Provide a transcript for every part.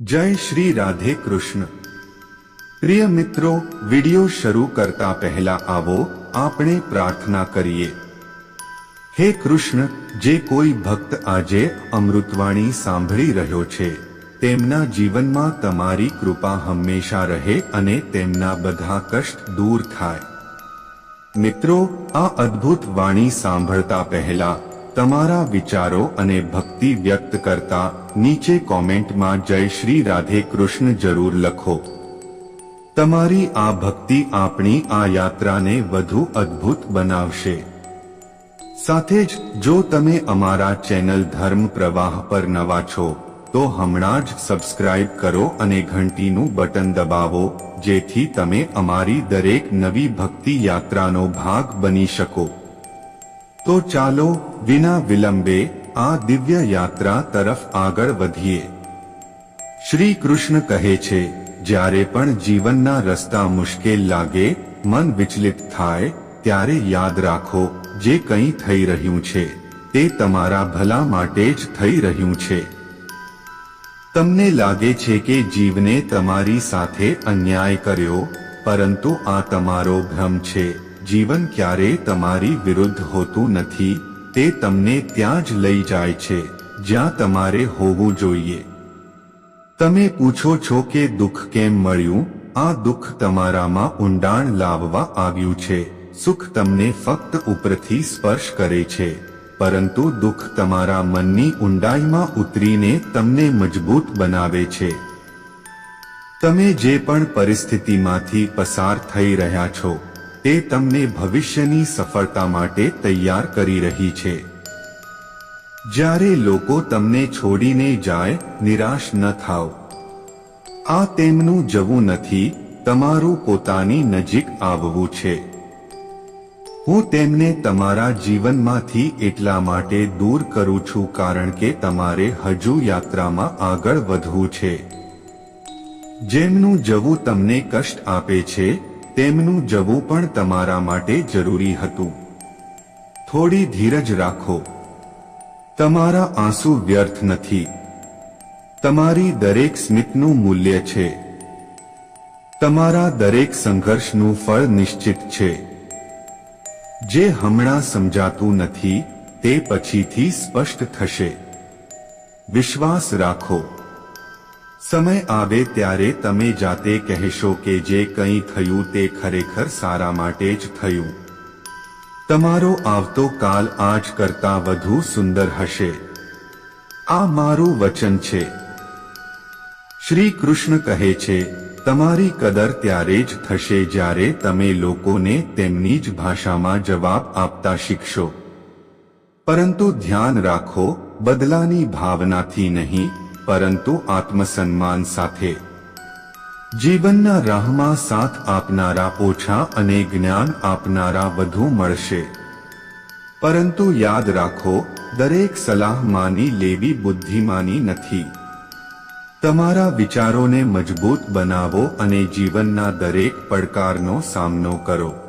જય શ્રી રાધે કૃષ્ણ. પ્રિય મિત્રો, વિડિયો શરૂ કરતા પહેલા આવો આપણે પ્રાર્થના કરીએ. હે કૃષ્ણ, જે કોઈ ભક્ત આજે અમૃતવાણી સાંભળી રહ્યો છે, તેમના જીવનમાં તમારી કૃપા હંમેશા રહે અને તેમના બધા કષ્ટ દૂર થાય. મિત્રો, આ અદ્ભુત વાણી સાંભળતા પહેલા તમારા વિચારો અને ભક્તિ વ્યક્ત કરતા નીચે કોમેન્ટમાં જય શ્રી રાધે કૃષ્ણ જરૂર લખો. તમારી આ ભક્તિ આપણી આ યાત્રાને વધુ અદ્ભુત બનાવશે. સાથે જ જો તમે અમારા ચેનલ ધર્મ પ્રવાહ પર નવા છો, તો હમણાં જ સબસ્ક્રાઇબ કરો અને ઘંટીનું બટન દબાવો, જેથી તમે અમારી દરેક નવી ભક્તિ યાત્રાનો ભાગ બની શકો. તો ચાલો વિના વિલંબે આ દિવ્ય યાત્રા તરફ આગળ વધીએ. શ્રી કૃષ્ણ કહે છે, જ્યારે પણ જીવનના રસ્તા મુશ્કેલ લાગે, મન વિચલિત થાય, ત્યારે યાદ રાખો, જે કંઈ થઈ રહ્યું છે, તે તમારા ભલા માટે જ થઈ રહ્યું છે. તમને લાગે છે કે જીવને તમારી સાથે અન્યાય કર્યો, પરંતુ આ તમારો ભ્રમ છે. જીવન ક્યારેય તમારી વિરુદ્ધ હોતું નથી, તે તમને ત્યાં જ લઈ જાય છે, જ્યાં તમારે હોવું જોઈએ. તમે પૂછો છો કે દુઃખ કેમ મળ્યું? આ દુઃખ તમારામાં ઊંડાણ લાવવા આવ્યું છે, સુખ તમને ફક્ત ઉપરથી સ્પર્શ કરે છે, પરંતુ દુઃખ તમારા મનની ઊંડાઈમાં ઉતરીને તમને મજબૂત બનાવે છે. તમે જે પણ પરિસ્થિતિમાંથી પસાર થઈ રહ્યા છો તે તમને ભવિષ્યની સફળતા માટે તૈયાર કરી રહી છે. જ્યારે લોકો તમને છોડીને જાય, નિરાશ ન થાવ. આ તેમનું જવું નથી, તમારું પોતાની નજીક આવવું છે. હું તેમને તમારા જીવનમાંથી એટલા માટે દૂર કરું છું કારણ કે તમારે હજુ યાત્રામાં આગળ વધવું છે. જેમનું જવું તમને કષ્ટ આપે છે તેમનું જવું પણ તમારા માટે જરૂરી હતું. થોડી ધીરજ રાખો. તમારા આંસુ વ્યર્થ નથી. તમારી દરેક સ્મિતનું મૂલ્ય છે. તમારા દરેક સંઘર્ષનું ફળ નિશ્ચિત છે. જે હમણાં સમજાતું નથી, તે પછીથી સ્પષ્ટ થશે. વિશ્વાસ રાખો. સમય આવે ત્યારે તમે જાતે કહેશો કે જે કંઈ થયું તે ખરેખર સારા માટે જ થયું. તમારો આવતો કાલ આજ કરતા વધુ સુંદર હશે. આ મારું વચન છે. શ્રી કૃષ્ણ કહે છે, તમારી કદર ત્યારે જ થશે જ્યારે તમે લોકોને તેમની જ ભાષામાં જવાબ આપતા શીખશો. પરંતુ ધ્યાન રાખો, બદલાની ભાવનાથી નહીં પરંતુ આત્મસન્માન સાથે. જીવનના રાહમાં સાથ આપનારા ઓછા અને જ્ઞાન આપનારા વધુ મળશે. પરંતુ યાદ રાખો, દરેક સલાહ માની લેવી બુદ્ધિમાની નથી. તમારા વિચારોને મજબૂત બનાવો અને જીવનના દરેક પડકારનો સામનો કરો.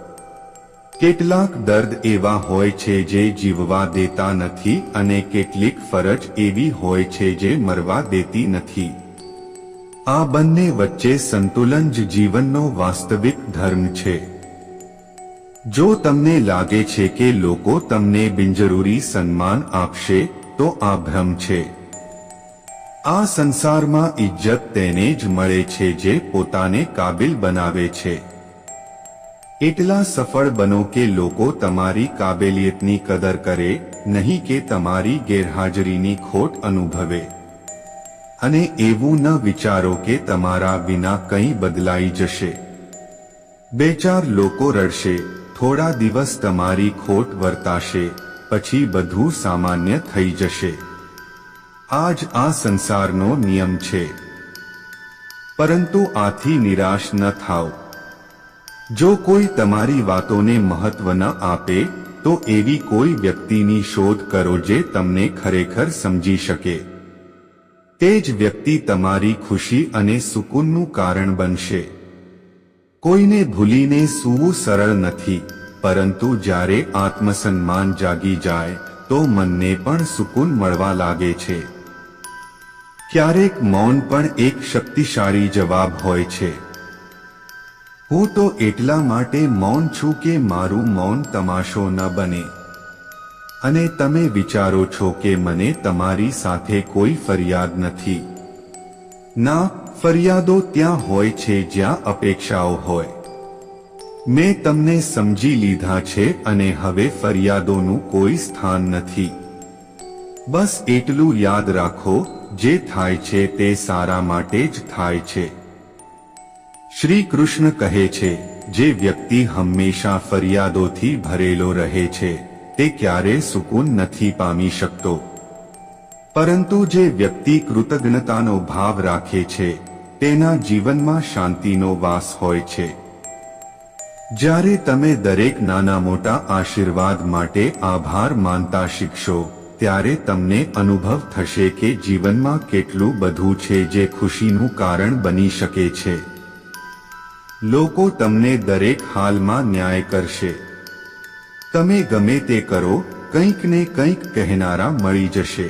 કેટલાક દર્દ એવા હોય છે જે જીવવા દેતા નથી અને કેટલીક ફરજ એવી હોય છે જે મરવા દેતી નથી. આ બંને વચ્ચે સંતુલન જ જીવનનો વાસ્તવિક ધર્મ છે. જો તમને લાગે છે કે લોકો તમને બિનજરૂરી સન્માન આપશે, તો આ ભ્રમ છે. આ સંસારમાં ઇજ્જત તેને જ મળે છે જે પોતાને કાબિલ બનાવે છે. એટલા સફળ બનો કે લોકો તમારી કાબેલિયતની કદર કરે, નહીં કે તમારી ગેરહાજરીની ખોટ અનુભવે. અને એવું ન વિચારો કે તમારા વિના કંઈ બદલાઈ જશે. બે ચાર લોકો રડશે, થોડા દિવસ તમારી ખોટ વર્તાશે, પછી બધું સામાન્ય થઈ જશે. આજ આ સંસારનો નિયમ છે. પરંતુ આથી નિરાશ ન થાવ જો કોઈ તમારી વાતોને મહત્વ ન આપે, તો એવી કોઈ વ્યક્તિની શોધ કરો જે તમને ખરેખર સમજી શકે. તે જ વ્યક્તિ તમારી ખુશી અને સુકૂનનું કારણ બનશે. કોઈને ભૂલીને સૂવું સરળ નથી, પરંતુ જ્યારે આત્મસન્માન જાગી જાય, તો મનને પણ સુકૂન મળવા લાગે છે. ક્યારેક મૌન પણ એક શક્તિશાળી જવાબ હોય છે. હું તો એટલા માટે મૌન છું કે મારું મૌન તમાશો ન બને. અને તમે વિચારો છો કે મને તમારી સાથે કોઈ ફરિયાદ નથી. ના, ફરિયાદો ત્યાં હોય છે જ્યાં અપેક્ષાઓ હોય. મેં તમને સમજી લીધા છે અને હવે ફરિયાદોનું કોઈ સ્થાન નથી. બસ એટલું યાદ રાખો, જે થાય છે તે સારા માટે જ થાય છે. શ્રી કૃષ્ણ કહે છે, જે વ્યક્તિ હંમેશા ફરિયાદોથી ભરેલો રહે છે, તે ક્યારે સુકૂન નથી પામી શકતો. પરંતુ જે વ્યક્તિ કૃતજ્ઞતાનો ભાવ રાખે છે, તેના જીવનમાં શાંતિનો વાસ હોય છે. જ્યારે તમે દરેક નાના મોટા આશીર્વાદ માટે આભાર માનતા શીખશો, ત્યારે તમને અનુભવ થશે કે જીવનમાં કેટલું બધું છે જે ખુશીનું કારણ બની શકે છે. લોકો તમને દરેક હાલમાં ન્યાય કરશે. તમે ગમે તે કરો, કંઈક ને કંઈક કહેનારા મળી જશે.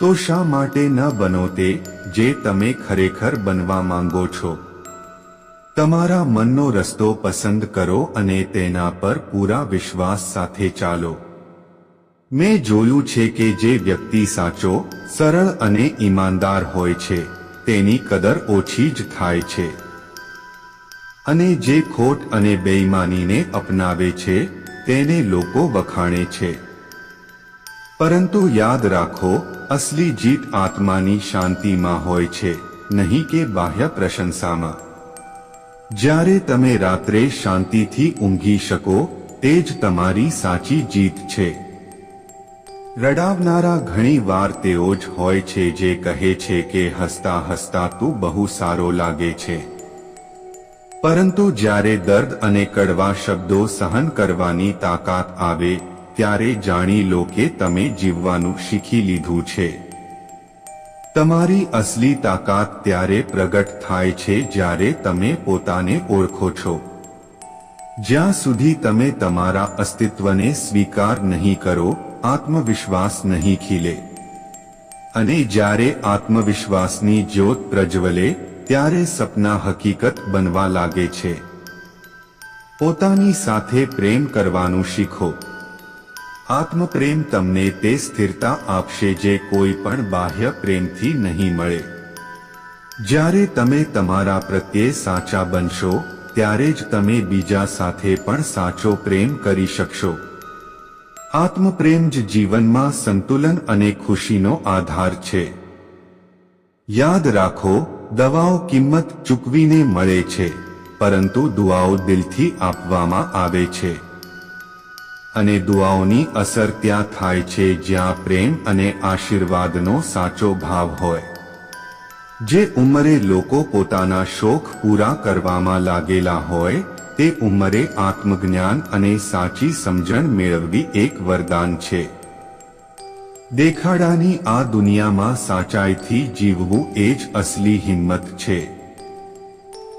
તો શા માટે ન બનો તે જે તમે ખરેખર બનવા માંગો છો? તમારા મનનો રસ્તો પસંદ કરો અને તેના પર પૂરા વિશ્વાસ સાથે ચાલો. મેં જોયું છે કે જે વ્યક્તિ સાચો, સરળ અને ઈમાનદાર હોય છે, તેની કદર ઓછી જ થાય છે. અને જે ખોટ અને બેઈમાનીને અપનાવે છે, તેને લોકો વખાણે છે. પરંતુ યાદ રાખો, અસલી જીત આત્માની શાંતિમાં હોય છે, નહીં કે બાહ્ય પ્રશંસામાં. જ્યારે તમે રાત્રે શાંતિથી ઊંઘી શકો, તે જ તમારી સાચી જીત છે. રડાવનારા ઘણી વાર તેઓ જ હોય છે જે કહે છે કે હસતા હસતા તું બહુ સારો લાગે છે. પરંતુ જ્યારે દર્દ અને કડવા શબ્દો સહન કરવાની તાકાત આવે, ત્યારે જાણી લો કે તમે જીવવાનું શીખી લીધું છે. તમારી અસલી તાકાત ત્યારે પ્રગટ થાય છે જ્યારે તમે પોતાને ઓળખો છો. જ્યાં સુધી તમે તમારા અસ્તિત્વને સ્વીકાર નહીં કરો, આત્મવિશ્વાસ નહીં ખીલે. અને જ્યારે આત્મવિશ્વાસની જ્યોત પ્રજ્વલે ત્યારે સપના હકીકત બનવા લાગે છે. પોતાની સાથે પ્રેમ કરવાનું શીખો. આત્મપ્રેમ તમને તે સ્થિરતા આપશે જે કોઈ પણ બાહ્ય પ્રેમથી નહીં મળે. જ્યારે તમે તમારા પ્રત્યે સાચા બનશો, ત્યારે જ તમે બીજા સાથે પણ સાચો પ્રેમ કરી શકશો. આત્મપ્રેમ જ જીવનમાં સંતુલન અને ખુશીનો આધાર છે. યાદ રાખો દવાઓ કિંમત ચૂકવીને મળે છે, પરંતુ દુઆઓ દિલથી આપવામાં આવે છે. અને દુઆઓની અસર ત્યાં થાય છે જ્યાં પ્રેમ અને આશીર્વાદનો સાચો ભાવ હોય. જે ઉંમરે લોકો પોતાના શોખ પૂરા કરવામાં લાગેલા હોય, તે ઉંમરે આત્મજ્ઞાન અને સાચી સમજણ મેળવવી એક વરદાન છે. દેખાડાની આ દુનિયામાં સાચાઈથી જીવવું એ જ અસલી હિંમત છે.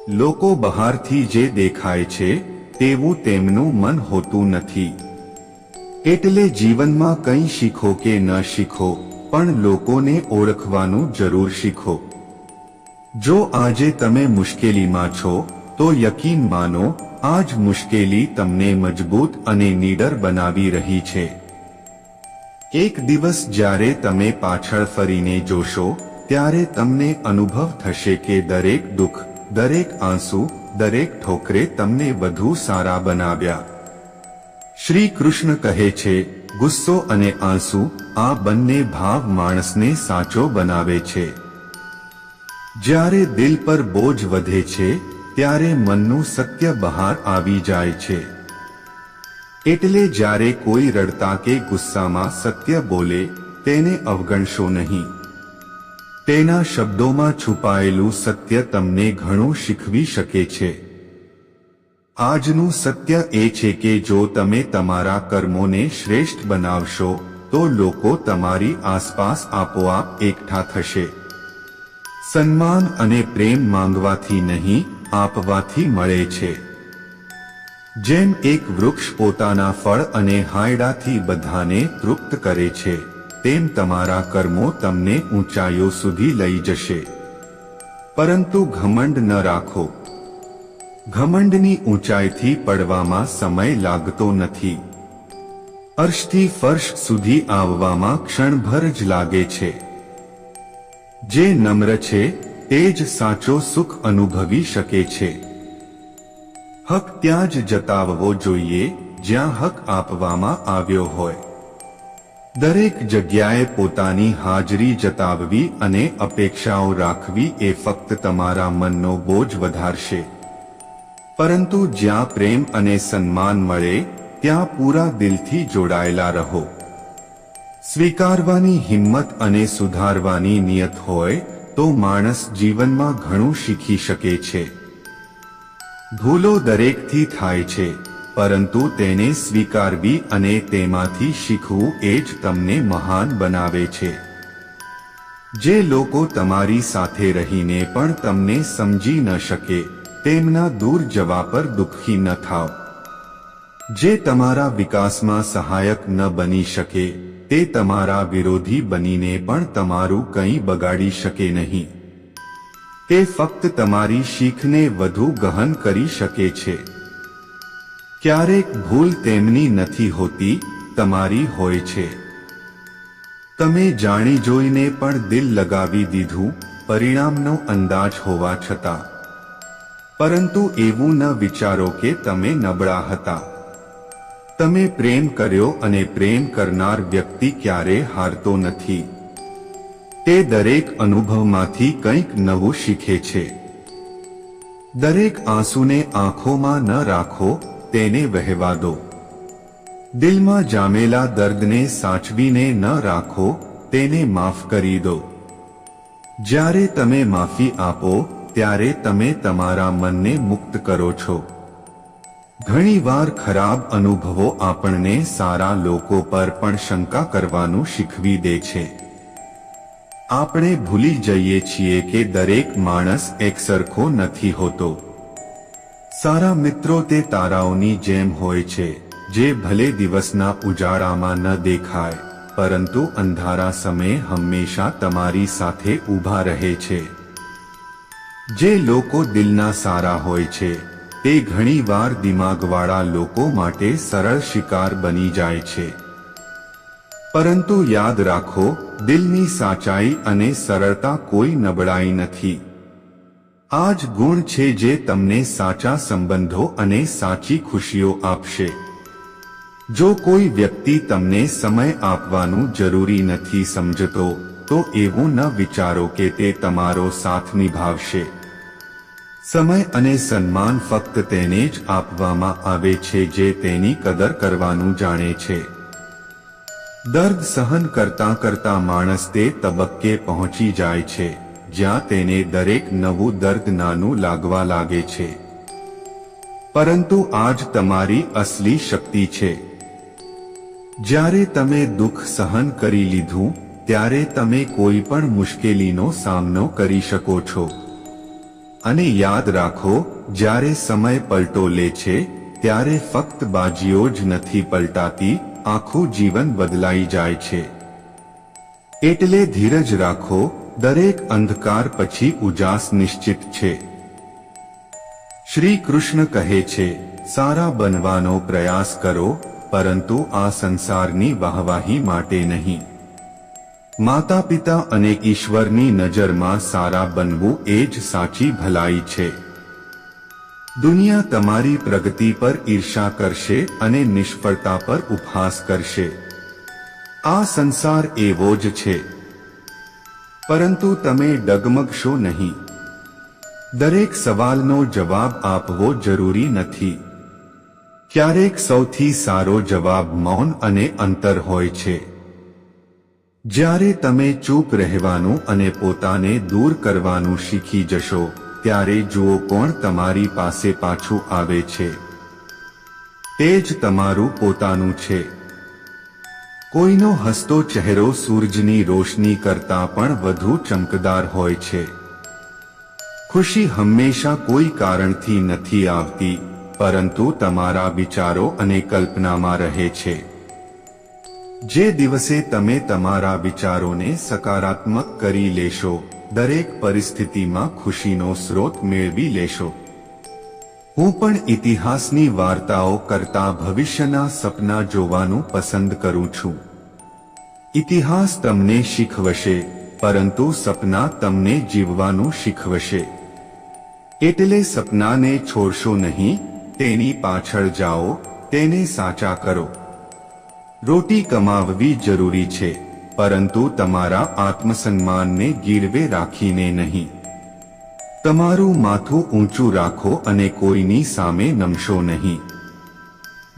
લોકો બહારથી જે દેખાય છે, તેવું તેમનું મન હોતું નથી. એટલે જીવનમાં કંઈ શીખો કે ન શીખો, પણ લોકોને ઓળખવાનું જરૂર શીખો. જો આજે તમે મુશ્કેલીમાં છો, તો યકીન માનો આ જ મુશ્કેલી તમને મજબૂત અને નીડર બનાવી રહી છે. એક દિવસ જ્યારે તમે પાછળ ફરીને જોશો, ત્યારે તમને અનુભવ થશે કે દરેક દુઃખ, દરેક આંસુ, દરેક ઠોકરે તમને વધુ સારા બનાવ્યા. શ્રી કૃષ્ણ કહે છે, ગુસ્સો અને આંસુ આ બંને ભાવ માણસને સાચો બનાવે છે. જ્યારે દિલ પર બોજ વધે છે, ત્યારે મનનું સત્ય બહાર આવી જાય છે. એટલે જ્યારે કોઈ રડતા કે ગુસ્સામાં સત્ય બોલે, તેને અવગણશો નહીં. તેના શબ્દોમાં છુપાયેલું સત્ય તમને ઘણું શીખવી શકે છે. આજનું સત્ય એ છે કે જો તમે તમારા કર્મોને શ્રેષ્ઠ બનાવશો, તો લોકો તમારી આસપાસ આપોઆપ એકઠા થશે. સન્માન અને પ્રેમ માંગવાથી નહીં, આપવાથી મળે છે. જેમ એક વૃક્ષ પોતાના ફળ અને હાયડાથી બધાને તૃપ્ત કરે છે, તેમ તમારા કર્મો તમને ઊંચાઈઓ સુધી લઈ જશે. પરંતુ ઘમંડ ન રાખો. ઘમંડની ઊંચાઈથી પડવામાં સમય લાગતો નથી. અર્શથી ફર્શ સુધી આવવામાં ક્ષણભર જ લાગે છે. જે નમ્ર છે, તે જ સાચો સુખ અનુભવી શકે છે. હક ત્યાં જ જતાવવો જોઈએ, જ્યાં હક આપવામાં આવ્યો હોય. દરેક જગ્યાએ પોતાની હાજરી જતાવવી અને અપેક્ષાઓ રાખવી એ ફક્ત તમારા મનનો બોજ વધારશે. પરંતુ જ્યાં પ્રેમ અને સન્માન મળે, ત્યાં પૂરા દિલથી જોડાયેલા રહો. સ્વીકારવાની હિંમત અને સુધારવાની નિયત હોય, તો માણસ જીવનમાં ઘણું શીખી શકે છે. ભૂલો દરેકથી થાય છે, પરંતુ તેને સ્વીકારવી અને તેમાંથી શીખવું એ જ તમને મહાન બનાવે છે. જે લોકો તમારી સાથે રહીને પણ તમને સમજી ન શકે, તેમના દૂર જવા પર દુઃખી ન થાવ. જે તમારા વિકાસમાં સહાયક ન બની શકે, તે તમારા વિરોધી બનીને પણ તમારું કંઈ બગાડી શકે નહીં. તે ફક્ત તમારી શીખને વધુ ગહન કરી શકે છે. ક્યારેક ભૂલ તેમની નથી હોતી, તમારી હોય છે. તમે જાણી જોઈને પણ દિલ લગાવી દીધું, પરિણામનો અંદાજ હોવા છતાં. પરંતુ એવું ન વિચારો કે તમે નબળા હતા. તમે પ્રેમ કર્યો અને પ્રેમ કરનાર વ્યક્તિ ક્યારે હારતો નથી. તે દરેક અનુભવમાંથી કંઈક નવું શીખે છે. દરેક આંસુને આંખોમાં ન રાખો, તેને વહેવા દો. દિલમાં જામેલા દર્દને સાચવીને ન રાખો, તેને માફ કરી દો. જ્યારે તમે માફી આપો, ત્યારે તમે તમારા મનને મુક્ત કરો છો. ઘણીવાર ખરાબ અનુભવો આપણને સારા લોકો પર પણ શંકા કરવાનું શીખવી દે છે. આપણે ભૂલી જઈએ છીએ કે દરેક માણસ એકસરખો નથી હોતો. સારા મિત્રો તે તારાઓની જેમ હોય છે, જે ભલે દિવસના ઉજાળામાં ન દેખાય, પરંતુ અંધારા સમયે હંમેશા તમારી સાથે ઊભા રહે છે. જે લોકો દિલના સારા હોય છે, તે ઘણીવાર દિમાગવાળા લોકો માટે સરળ શિકાર બની જાય છે. પરંતુ યાદ રાખો, દિલની સાચાઈ અને સરળતા કોઈ નબળાઈ નથી. આ જ ગુણ છે જે તમને સાચા સંબંધો અને સાચી ખુશીઓ આપશે. જો કોઈ વ્યક્તિ તમને સમય આપવાનું જરૂરી નથી સમજતો, તો એવું ન વિચારો કે તે તમારો સાથ નિભાવશે. સમય અને સન્માન ફક્ત તેને જ આપવામાં આવે છે જે તેની કદર કરવાનું જાણે છે. દર્દ સહન કરતા કરતા માણસ તે તબક્કે પહોંચી જાય છે, જ્યાં તેને દરેક નવું દર્દ નાનું લાગવા લાગે છે. પરંતુ આજ તમારી અસલી શક્તિ છે. જ્યારે તમે દુઃખ સહન કરી લીધું, ત્યારે તમે કોઈ પણ મુશ્કેલીનો સામનો કરી શકો છો. અને યાદ રાખો, જ્યારે સમય પલટો લે છે, ત્યારે ફક્ત બાજીઓ જ નથી પલટાતી આખું જીવન બદલાઈ જાય છે. એટલે ધીરજ રાખો, દરેક અંધકાર પછી ઉજાસ નિશ્ચિત છે. શ્રી કૃષ્ણ કહે છે, સારા બનવાનો પ્રયાસ કરો, પરંતુ આ સંસારની વાહવાહી માટે નહીં. માતા પિતા અને ઈશ્વરની નજરમાં સારા બનવું એ જ સાચી ભલાઈ છે. દુનિયા તમારી પ્રગતિ પર ઈર્ષા કરશે અને નિષ્ફળતા પર ઉપહાસ કરશે. આ સંસાર એવો જ છે. પરંતુ તમે ડગમગશો નહીં. દરેક સવાલનો જવાબ આપવો જરૂરી નથી. ક્યારેક સૌથી સારો જવાબ મૌન અને અંતર હોય છે. જ્યારે તમે ચૂપ રહેવાનું અને પોતાને દૂર કરવાનું શીખી જશો ત્યારે જુઓ કોણ તમારી પાસે પાછું આવે છે. તે જ તમારું પોતાનું છે. કોઈનો હસતો ચહેરો સૂરજની રોશની કરતા પણ વધુ ચમકદાર હોય છે. ખુશી હંમેશા કોઈ કારણથી નથી આવતી, પરંતુ તમારા વિચારો અને કલ્પનામાં રહે છે. જે દિવસે તમે તમારા વિચારોને સકારાત્મક કરી લેશો દરેક પરિસ્થિતિમાં ખુશીનો સ્રોત મેળવી લેશો. હું પણ ઇતિહાસની વાર્તાઓ કરતા ભવિષ્યના સપના જોવાનું પસંદ કરું છું. ઇતિહાસ તમને શીખવશે, પરંતુ સપના તમને જીવવાનું શીખવશે. એટલે સપનાને છોડશો નહીં, તેની પાછળ જાઓ, તેને સાચા કરો. રોટી કમાવવી જરૂરી છે. પરંતુ તમારા આત્મસન્માનને ગીરવે રાખીને નહીં. તમારું માથું ઊંચું રાખો અને કોઈની સામે નમશો નહીં.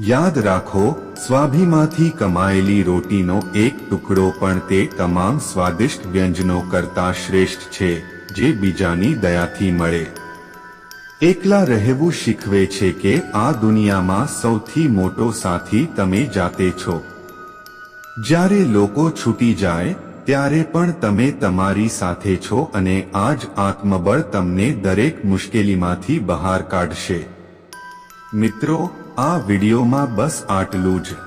યાદ રાખો, સ્વાભિમાંથી કમાયેલી રોટીનો એક ટુકડો પણ તે તમામ સ્વાદિષ્ટ વ્યંજનો કરતા શ્રેષ્ઠ છે, જે બીજાની દયાથી મળે. એકલા રહેવું શીખવે છે કે આ દુનિયામાં સૌથી મોટો સાથી તમે જાતે છો. જ્યારે લોકો છૂટી જાય, ત્યારે પણ તમે તમારી સાથે છો અને આ જ આત્મબળ તમને દરેક મુશ્કેલીમાંથી બહાર કાઢશે. મિત્રો, આ વિડીયોમાં બસ આટલું જ.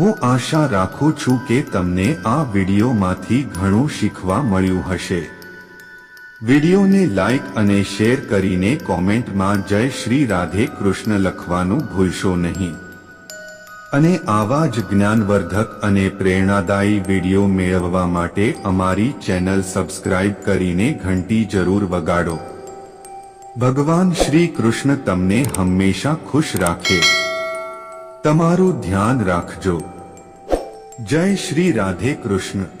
હું આશા રાખું છું કે તમને આ વિડીયોમાંથી ઘણું શીખવા મળ્યું હશે. વિડીયોને લાઈક અને શેર કરીને કોમેન્ટમાં જય શ્રી રાધે કૃષ્ણ લખવાનું ભૂલશો નહીં. અને આવા જ જ્ઞાનવર્ધક અને પ્રેરણાદાયી વીડિયો મેળવવા માટે અમારી ચેનલ સબસ્ક્રાઇબ કરીને ઘંટી જરૂર વગાડો. ભગવાન શ્રી કૃષ્ણ તમને હંમેશા ખુશ રાખે. તમારું ધ્યાન રાખજો. જય શ્રી રાધે કૃષ્ણ.